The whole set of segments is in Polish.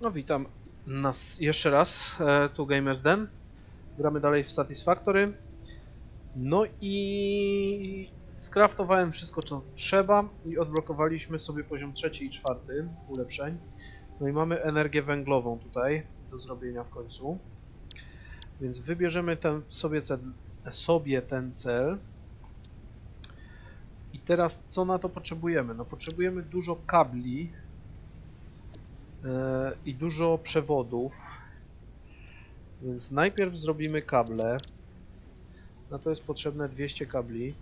No witam nas jeszcze raz, e, tu Gamers Den. Gramy dalej w Satisfactory. No i skraftowałem wszystko co trzeba i odblokowaliśmy sobie poziom trzeci i czwarty ulepszeń. No i mamy energię węglową tutaj do zrobienia w końcu. Więc wybierzemy ten, sobie, sobie ten cel. I teraz co na to potrzebujemy? No potrzebujemy dużo kabli i dużo przewodów. Więc najpierw zrobimy kable. Na to jest potrzebne 200 kabli.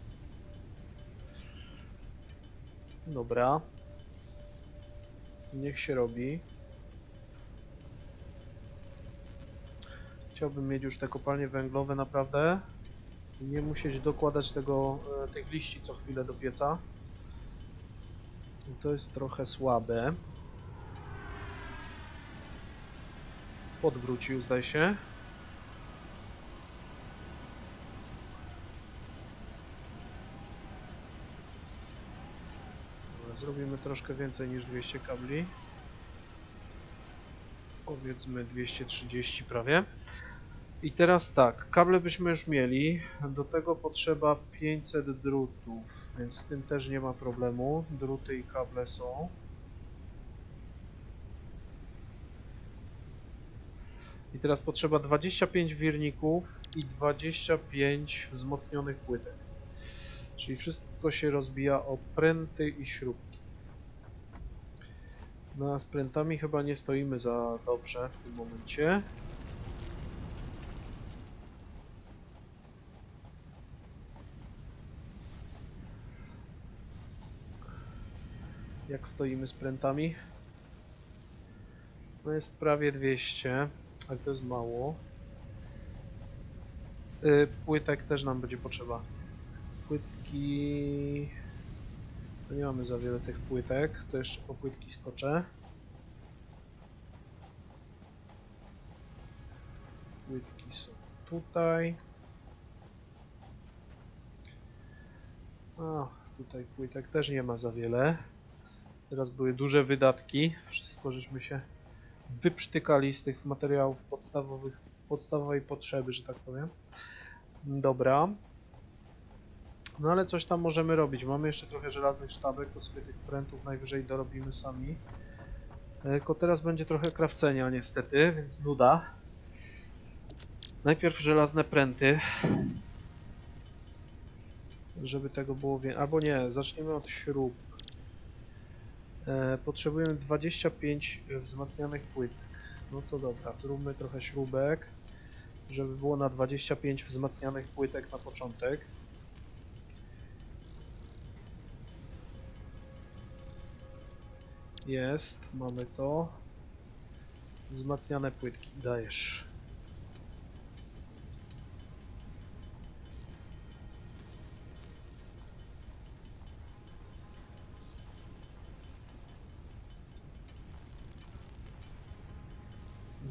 Dobra. Niech się robi. Chciałbym mieć już te kopalnie węglowe naprawdę. Nie musieć dokładać tego, e, tych liści co chwilę do pieca. To jest trochę słabe. Podwrócił, zdaje się. Zrobimy troszkę więcej niż 200 kabli. Powiedzmy 230 prawie. I teraz tak, kable byśmy już mieli, do tego potrzeba 500 drutów, więc z tym też nie ma problemu. Druty i kable są. I teraz potrzeba 25 wirników i 25 wzmocnionych płytek. Czyli wszystko się rozbija o pręty i śrubki. No z prętami chyba nie stoimy za dobrze w tym momencie. Jak stoimy z prętami? No jest prawie 200, ale to jest mało. Y, Płytek też nam będzie potrzeba. Płytki... No nie mamy za wiele tych płytek, to jeszcze po płytki skoczę. Płytki są tutaj. A, tutaj płytek też nie ma za wiele. Teraz były duże wydatki. Wszystko żeśmy się wyprztykali z tych materiałów podstawowych, podstawowej potrzeby, że tak powiem. Dobra. No ale coś tam możemy robić. Mamy jeszcze trochę żelaznych sztabek, to sobie tych prętów najwyżej dorobimy sami. E, Tylko teraz będzie trochę krawcenia niestety, więc nuda. Najpierw żelazne pręty. Żeby tego było więcej. Albo nie, zaczniemy od śrub. E, potrzebujemy 25 wzmacnianych płytek. No to dobra, zróbmy trochę śrubek, żeby było na 25 wzmacnianych płytek na początek. Jest, mamy to. Wzmacniane płytki, dajesz.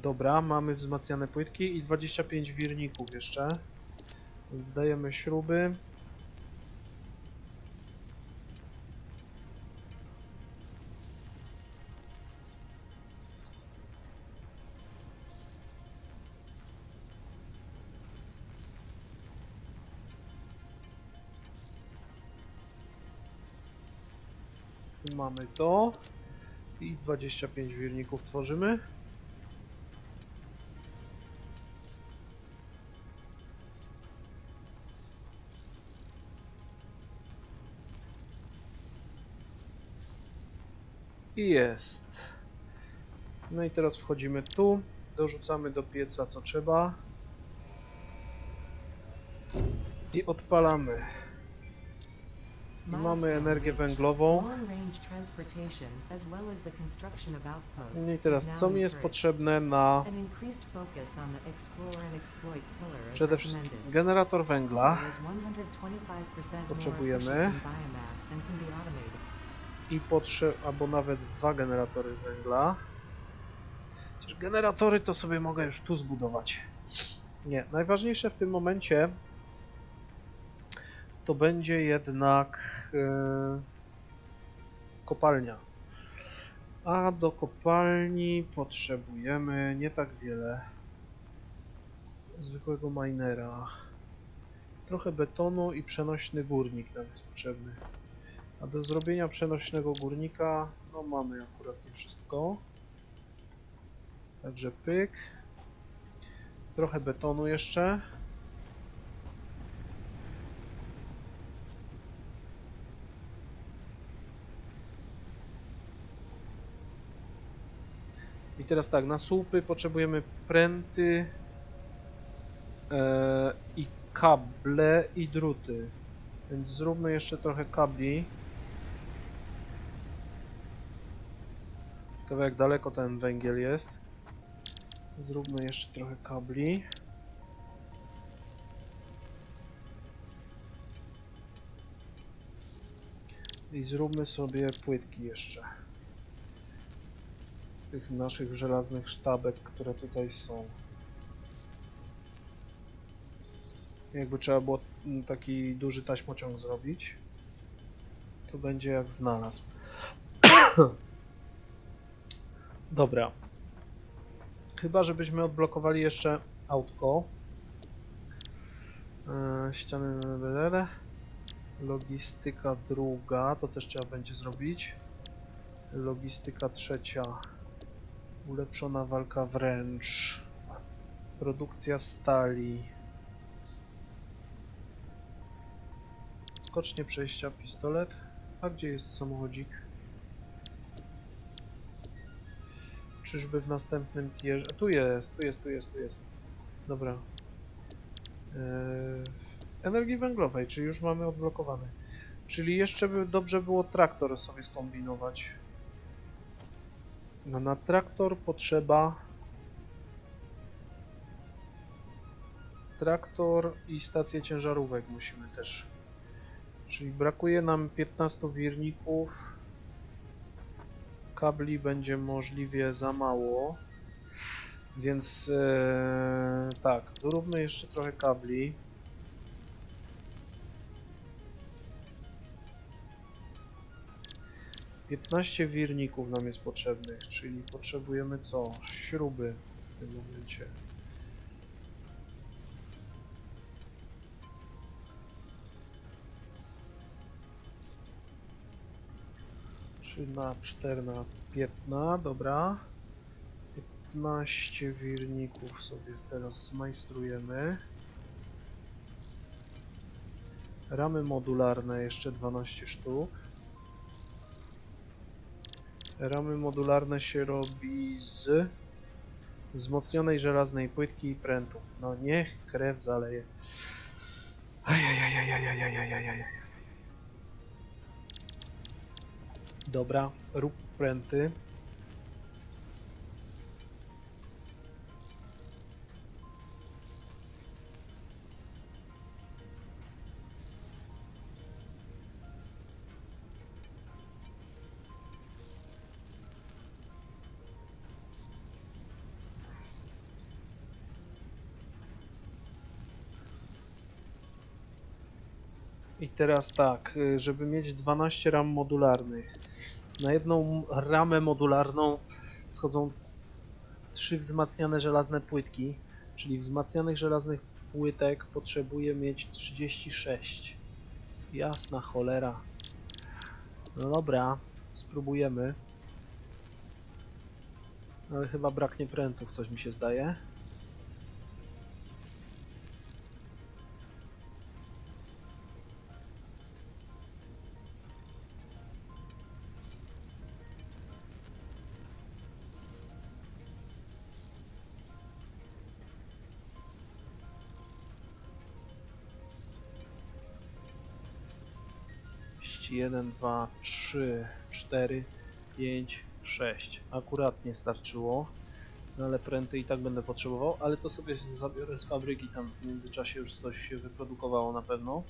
Dobra, mamy wzmacniane płytki i 25 wirników jeszcze. Więc dajemy śruby. Tu mamy to. I 25 wirników tworzymy. I jest. No i teraz wchodzimy tu, dorzucamy do pieca co trzeba i odpalamy. I mamy energię węglową. No i teraz co mi jest potrzebne na Przede wszystkim generator węgla Potrzebujemy. I potrze albo nawet dwa generatory węgla. Generatory to sobie mogę już tu zbudować. Nie, najważniejsze w tym momencie to będzie jednak e, kopalnia. A do kopalni potrzebujemy nie tak wiele. Zwykłego minera. Trochę betonu i przenośny górnik nam jest potrzebny. A do zrobienia przenośnego górnika, no mamy akurat nie wszystko. Także pyk. Trochę betonu jeszcze. I teraz tak, na słupy potrzebujemy pręty e, i kable i druty. Więc zróbmy jeszcze trochę kabli. Ciekawe jak daleko ten węgiel jest. Zróbmy jeszcze trochę kabli. I zróbmy sobie płytki jeszcze. Z tych naszych żelaznych sztabek, które tutaj są. Jakby trzeba było taki duży taśmociąg zrobić, to będzie jak znalazł. Dobra. Chyba, żebyśmy odblokowali jeszcze autko. Eee, ściany. Logistyka druga, to też trzeba będzie zrobić. Logistyka trzecia. Ulepszona walka wręcz. Produkcja stali. Skocznie przejścia pistolet. A gdzie jest samochodzik? Czyżby w następnym tierze... Tu jest, tu jest, tu jest, tu jest. Dobra. Eee, energii węglowej, czyli już mamy odblokowany. Czyli jeszcze by dobrze było traktor sobie skombinować. No na traktor potrzeba traktor i stację ciężarówek musimy też. Czyli brakuje nam 15 wirników. Kabli będzie możliwie za mało. Więc e, tak, doróbmy jeszcze trochę kabli. Piętnaście wirników nam jest potrzebnych, czyli potrzebujemy co? Śruby w tym momencie. Trzy na 4 na 15, dobra. 15 wirników sobie teraz zmajstrujemy. Ramy modularne jeszcze 12 sztuk. Ramy modularne się robi z wzmocnionej żelaznej płytki i prętów. No niech krew zaleje. Ajajajajajajajajajajaj. Dobra, rób pręty. I teraz tak, y, żeby mieć 12 ram modularnych. Na jedną ramę modularną schodzą trzy wzmacniane żelazne płytki, czyli wzmacnianych żelaznych płytek potrzebuję mieć 36. Jasna cholera. No dobra, spróbujemy. Ale chyba braknie prętów, coś mi się zdaje. Jeden, dwa, trzy, cztery, pięć, sześć. Akurat nie starczyło. No ale pręty i tak będę potrzebował, ale to sobie zabiorę z fabryki, tam w międzyczasie już coś się wyprodukowało na pewno.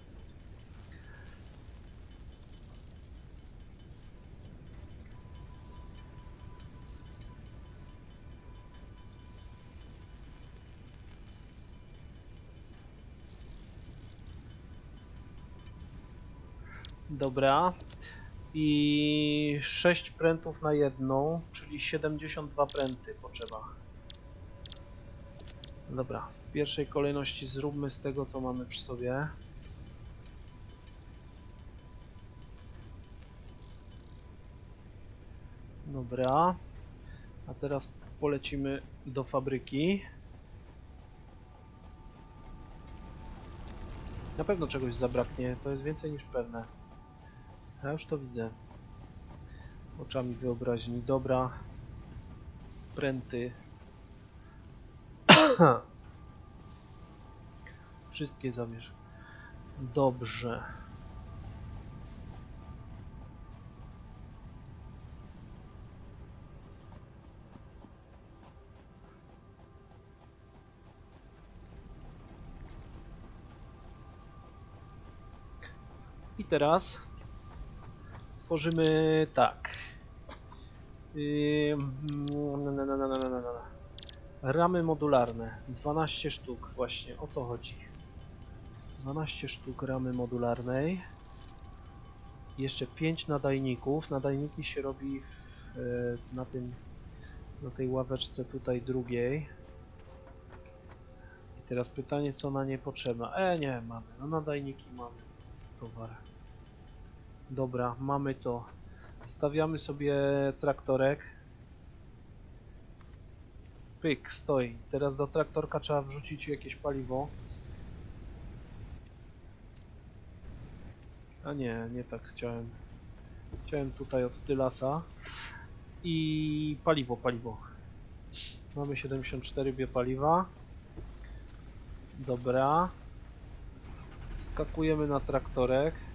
Dobra. I 6 prętów na jedną, czyli 72 pręty potrzeba. Dobra, w pierwszej kolejności zróbmy z tego, co mamy przy sobie. Dobra. A teraz polecimy do fabryki. Na pewno czegoś zabraknie, to jest więcej niż pewne. Ja już to widzę. Oczami wyobraźni. Dobra. Pręty. Wszystkie zabierz. Dobrze. I teraz tworzymy tak. Ramy modularne. 12 sztuk, właśnie o to chodzi. 12 sztuk ramy modularnej. Jeszcze 5 nadajników. Nadajniki się robi w, e, na, tym, na tej ławeczce tutaj drugiej. I teraz pytanie, co na nie potrzeba. E, nie, mamy. No nadajniki mamy. Towar. Dobra, mamy to. Stawiamy sobie traktorek. Pyk, stoi. Teraz do traktorka trzeba wrzucić jakieś paliwo. A nie, nie tak chciałem. Chciałem tutaj od tylasa. I paliwo, paliwo. Mamy 74 biopaliwa. Dobra. Skakujemy na traktorek.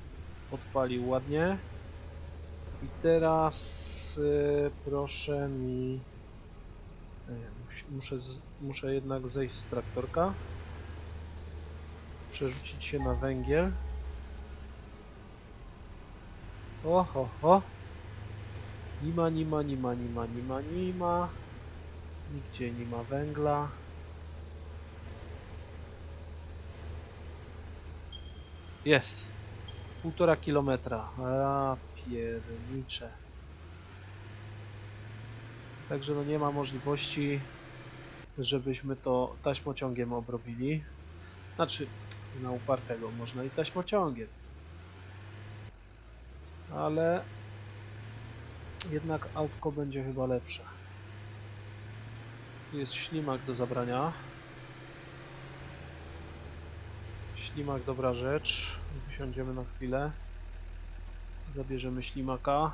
Odpalił ładnie. I teraz y, proszę mi. Mus- muszę, muszę jednak zejść z traktorka. Przerzucić się na węgiel. O, ho, ho. Nie ma, nie ma, nie ma, nie ma, nie ma, nie ma. Nigdzie nie ma węgla. Jest. Półtora kilometra. A piernicze. Także no nie ma możliwości, żebyśmy to taśmociągiem obrobili. Znaczy, na upartego można i taśmociągiem. Ale jednak autko będzie chyba lepsze. Tu jest ślimak do zabrania. Ślimak dobra rzecz. Wysiądziemy na chwilę. Zabierzemy ślimaka.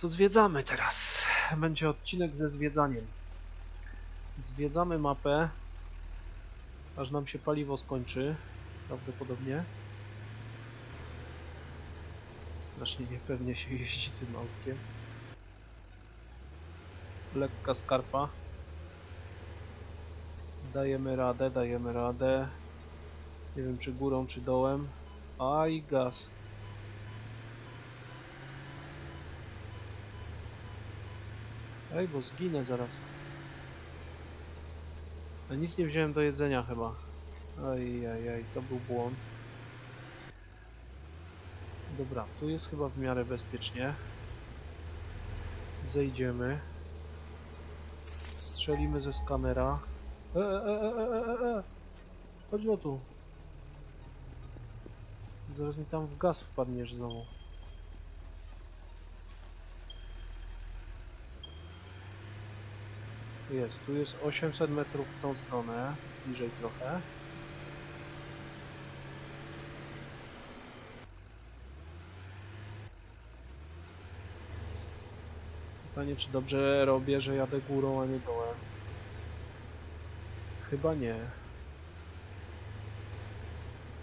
To zwiedzamy teraz. Będzie odcinek ze zwiedzaniem. Zwiedzamy mapę. Aż nam się paliwo skończy. Prawdopodobnie. Strasznie niepewnie się jeździ tym autkiem. Lekka skarpa. Dajemy radę, dajemy radę. Nie wiem czy górą, czy dołem. Aj, gaz. Ej, bo zginę zaraz. A nic nie wziąłem do jedzenia chyba. Aj, aj, aj, to był błąd. Dobra, tu jest chyba w miarę bezpiecznie. Zejdziemy. Strzelimy ze skanera. E, e, e, e, e, e. Chodź no tu. Zaraz mi tam w gaz wpadniesz znowu. Jest, tu jest 800 metrów w tą stronę, bliżej trochę. Pytanie, czy dobrze robię, że jadę górą, a nie dołem. Chyba nie.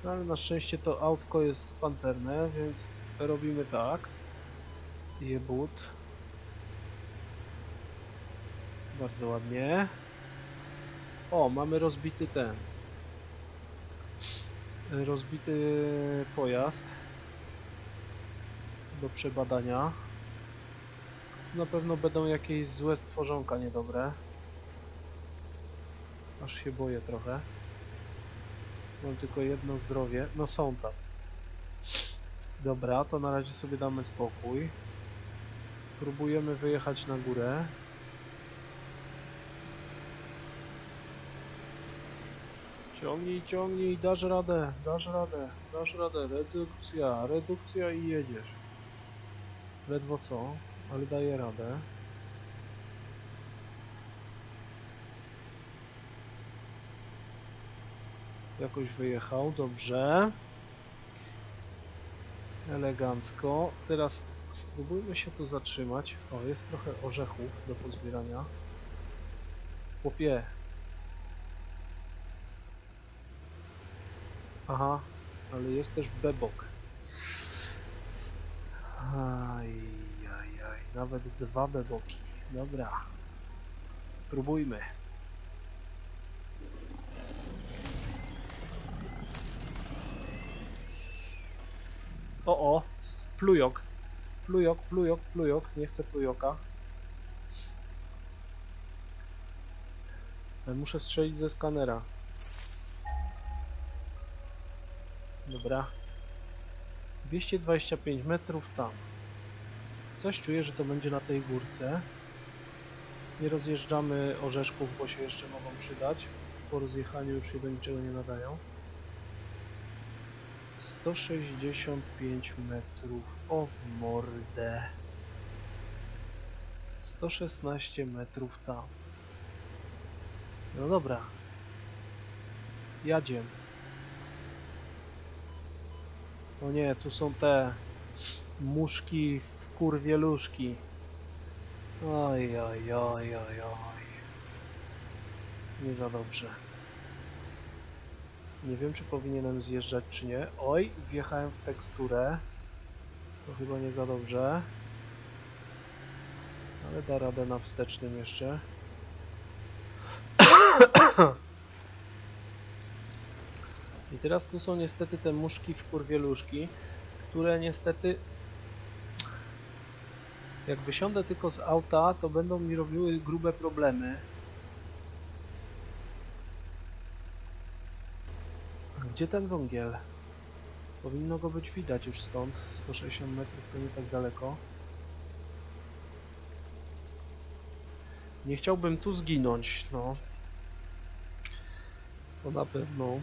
No, ale na szczęście to autko jest pancerne, więc robimy tak. Jebut. Bardzo ładnie. O, mamy rozbity ten. Rozbity pojazd. Do przebadania. Na pewno będą jakieś złe stworzonka niedobre. Aż się boję trochę. Mam tylko jedno zdrowie. No są tam. Dobra, to na razie sobie damy spokój. Próbujemy wyjechać na górę. Ciągnij, ciągnij, dasz radę, dasz radę, dasz radę. Redukcja, redukcja i jedziesz. Ledwo co, ale daje radę. Jakoś wyjechał, dobrze. Elegancko. Teraz spróbujmy się tu zatrzymać. O, jest trochę orzechów do pozbierania. Chłopie. Aha, ale jest też bebok. Aj, aj, aj. Nawet dwa beboki. Dobra. Spróbujmy. O, o, plujok. Plujok, plujok, plujok. Nie chcę plujoka. Ale Muszę strzelić ze skanera. Dobra. 225 metrów tam. Coś czuję, że to będzie na tej górce. Nie rozjeżdżamy orzeszków, bo się jeszcze mogą przydać. Po rozjechaniu już się do niczego nie nadają. 165 metrów. O w mordę. 116 metrów tam. No dobra. Jadziem. O nie, tu są te muszki w kurwieluszki. Oj, oj, oj, oj, oj. Nie za dobrze. Nie wiem, czy powinienem zjeżdżać, czy nie. Oj, wjechałem w teksturę. To chyba nie za dobrze. Ale da radę na wstecznym jeszcze. I teraz tu są niestety te muszki w kurwieluszki, które niestety jak wysiądę tylko z auta, to będą mi robiły grube problemy. Gdzie ten wągiel? Powinno go być widać już stąd. 160 metrów to nie tak daleko. Nie chciałbym tu zginąć, no. To na pewno.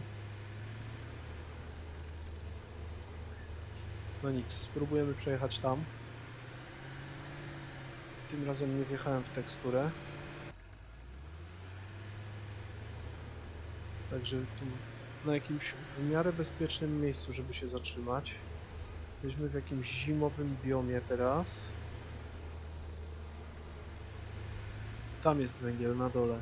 No nic, spróbujemy przejechać tam. Tym razem nie wjechałem w teksturę. Także tu na jakimś w miarę bezpiecznym miejscu, żeby się zatrzymać. Jesteśmy w jakimś zimowym biomie teraz. Tam jest węgiel na dole.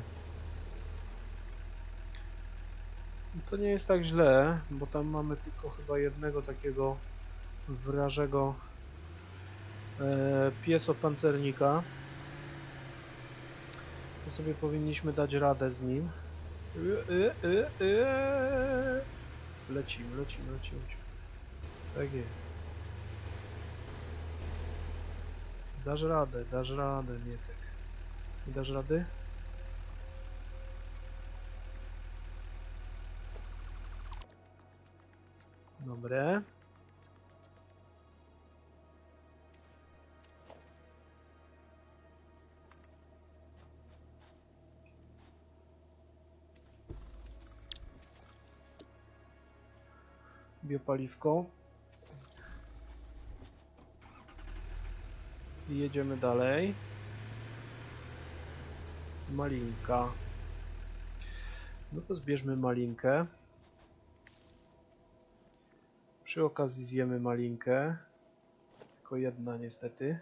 To nie jest tak źle, bo tam mamy tylko chyba jednego takiego wrażego e, piesopancernika. To sobie powinniśmy dać radę z nim. Lecimy, lecimy, lecimy. Tak jest. Dasz radę, dasz radę, Mietek. Nie dasz rady? Dobre. Biopaliwko. I jedziemy dalej. Malinka. No to zbierzmy malinkę. Przy okazji zjemy malinkę. Tylko jedna niestety.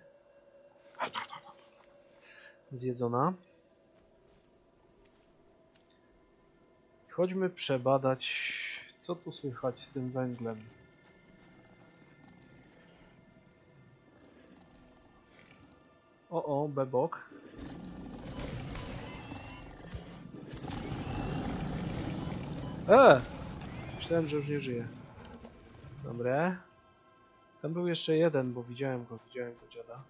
Zjedzona. Chodźmy przebadać, co tu słychać z tym węglem. O, o, bebok. E! Myślałem, że już nie żyje. Dobre. Tam był jeszcze jeden, bo widziałem go, widziałem go dziada.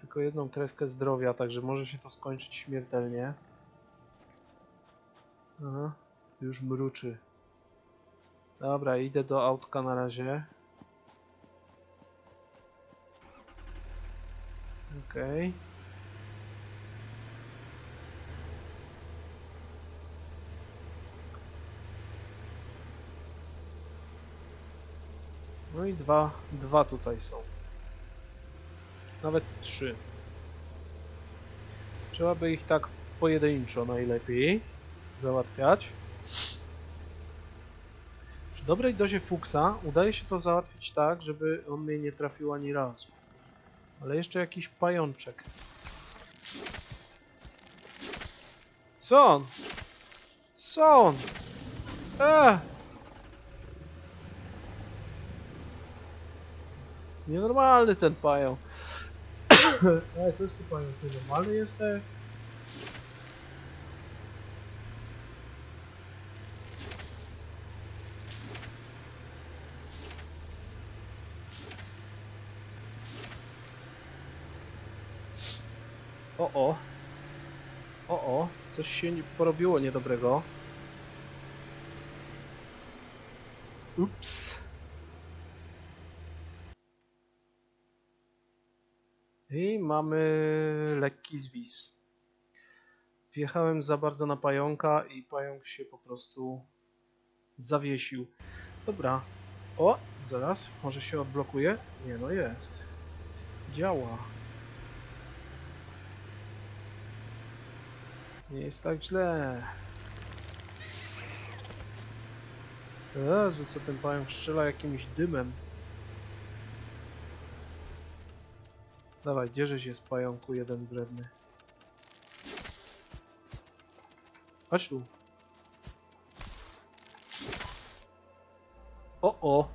Tylko jedną kreskę zdrowia, także może się to skończyć śmiertelnie. Aha, już mruczy. Dobra, idę do autka na razie. Okej. No i dwa, dwa tutaj są. Nawet trzy. Trzeba by ich tak pojedynczo najlepiej załatwiać. Przy dobrej dozie fuksa udaje się to załatwić tak, żeby on mnie nie trafił ani razu. Ale jeszcze jakiś pajączek. Co on? Co on? Eee! Nienormalny ten pająk. Ej, co jest tu pająk? Normalny jesteś? O o. O o, coś się porobiło niedobrego. Ups. I mamy lekki zwis. Wjechałem za bardzo na pająka i pająk się po prostu zawiesił. Dobra. O, zaraz, może się odblokuje? Nie, no jest. Działa. Nie jest tak źle. Jezu, co ten pająk strzela jakimś dymem. Dawaj, gdzieżeś jest pająku jeden wredny. Chodź tu. O, o.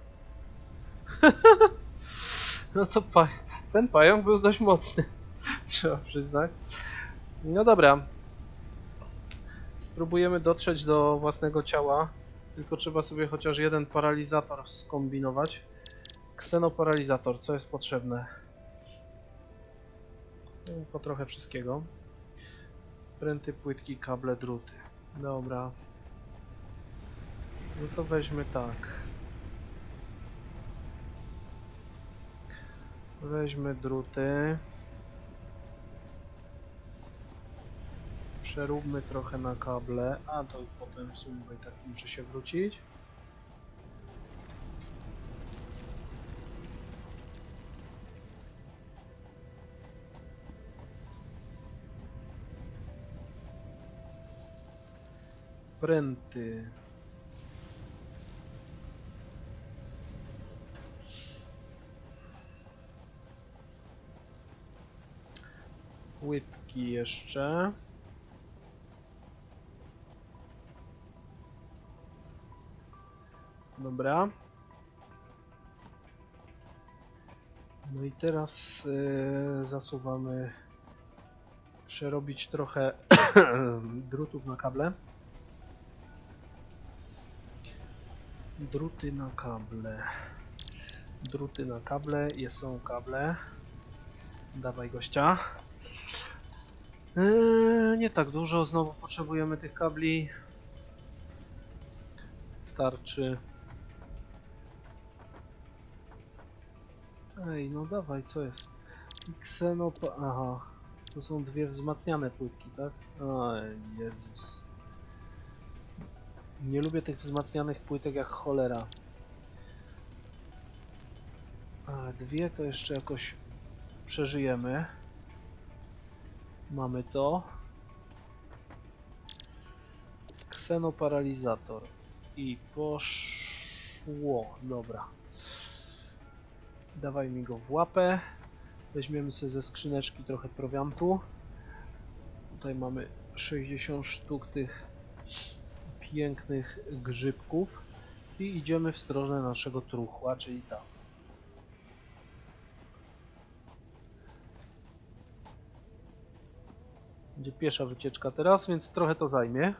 no co pa... Ten pająk był dość mocny. Trzeba przyznać. No dobra. Spróbujemy dotrzeć do własnego ciała. Tylko trzeba sobie chociaż jeden paralizator skombinować. Ksenoparalizator, co jest potrzebne? No, Po trochę wszystkiego. Pręty, płytki, kable, druty. Dobra. No to weźmy tak. Weźmy druty. Przeróbmy trochę na kable. A to potem w sumie i tak muszę się wrócić. Pręty. Płytki jeszcze. Dobra. No i teraz y, zasuwamy przerobić trochę drutów na kable. Druty na kable. Druty na kable, jest są kable. Dawaj gościa. Yy, nie tak dużo, znowu potrzebujemy tych kabli. Starczy. Ej, no dawaj, co jest? Xenopa... Aha. To są dwie wzmacniane płytki, tak? Oj, Jezus. Nie lubię tych wzmacnianych płytek jak cholera. A dwie to jeszcze jakoś przeżyjemy. Mamy to. Ksenoparalizator. I poszło. Dobra. Dawaj mi go w łapę. Weźmiemy sobie ze skrzyneczki trochę prowiantu. Tutaj mamy 60 sztuk tych pięknych grzybków. I idziemy w stronę naszego truchła, czyli tam. Będzie piesza wycieczka teraz, więc trochę to zajmie.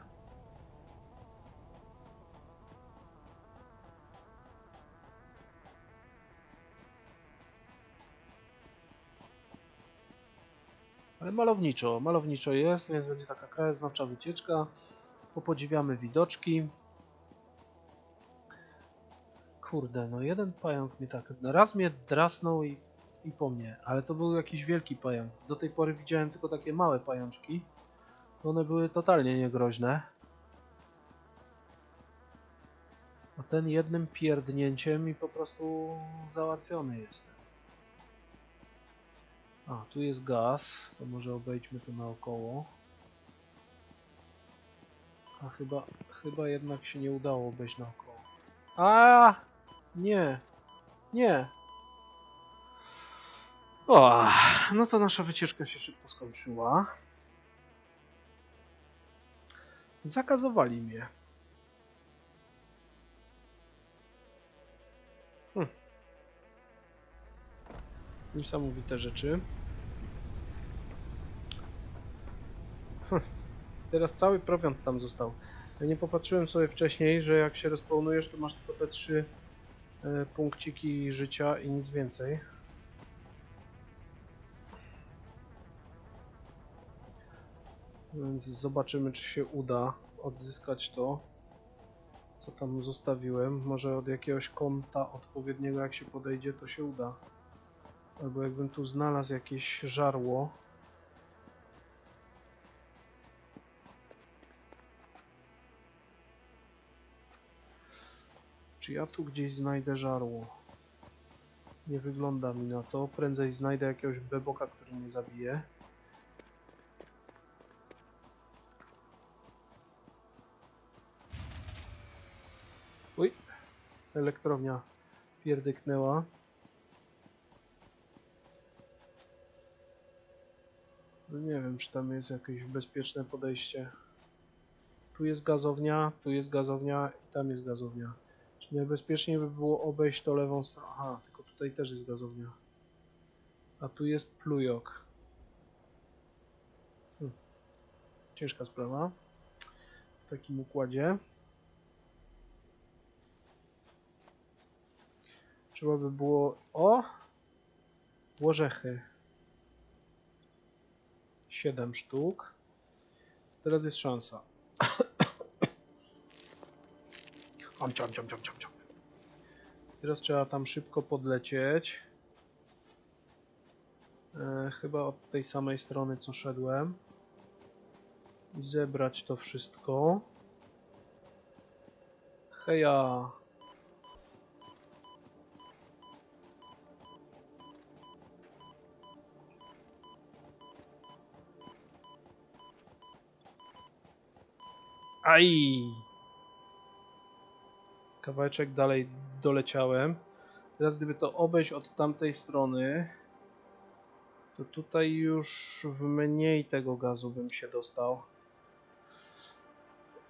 Malowniczo, malowniczo jest, więc będzie taka krajoznawcza wycieczka. Popodziwiamy widoczki. Kurde, no jeden pająk mnie tak. Raz mnie drasnął i, i po mnie, ale to był jakiś wielki pająk. Do tej pory widziałem tylko takie małe pajączki. One były totalnie niegroźne. A ten jednym pierdnięciem i po prostu załatwiony jestem. A, tu jest gaz, to może obejdźmy to naokoło. A chyba, chyba jednak się nie udało obejść naokoło. A, nie, nie. O, no to nasza wycieczka się szybko skończyła. Zakazowali mnie. Niesamowite rzeczy. Hm. Teraz cały prowiant tam został. Ja nie popatrzyłem sobie wcześniej, że jak się respawnujesz, to masz tylko te trzy e, punkciki życia i nic więcej. Więc zobaczymy, czy się uda odzyskać to, co tam zostawiłem. Może od jakiegoś kąta odpowiedniego, jak się podejdzie, to się uda. Albo jakbym tu znalazł jakieś żarło. Czy ja tu gdzieś znajdę żarło? Nie wygląda mi na to. Prędzej znajdę jakiegoś beboka, który mnie zabije. Uj, elektrownia pierdyknęła. No nie wiem, czy tam jest jakieś bezpieczne podejście. Tu jest gazownia, tu jest gazownia i tam jest gazownia. Czy najbezpieczniej by było obejść to lewą stroną? Aha, tylko tutaj też jest gazownia. A tu jest plujok. Hm. Ciężka sprawa. W takim układzie. Trzeba by było... O! Łożechy. 7 sztuk. Teraz jest szansa. Om, ciom, ciom, ciom, ciom, ciom. Teraz trzeba tam szybko podlecieć. E, chyba od tej samej strony co szedłem. Zebrać to wszystko. Heja! Aj! Kawałeczek dalej doleciałem. Teraz gdyby to obejść od tamtej strony, to tutaj już w mniej tego gazu bym się dostał.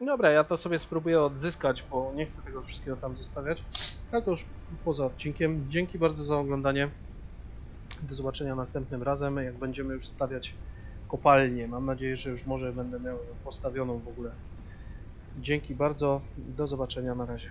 Dobra, ja to sobie spróbuję odzyskać, bo nie chcę tego wszystkiego tam zostawiać. Ale to już poza odcinkiem. Dzięki bardzo za oglądanie. Do zobaczenia następnym razem, jak będziemy już stawiać kopalnię. Mam nadzieję, że już może będę miał postawioną w ogóle. Dzięki bardzo. Do zobaczenia na razie.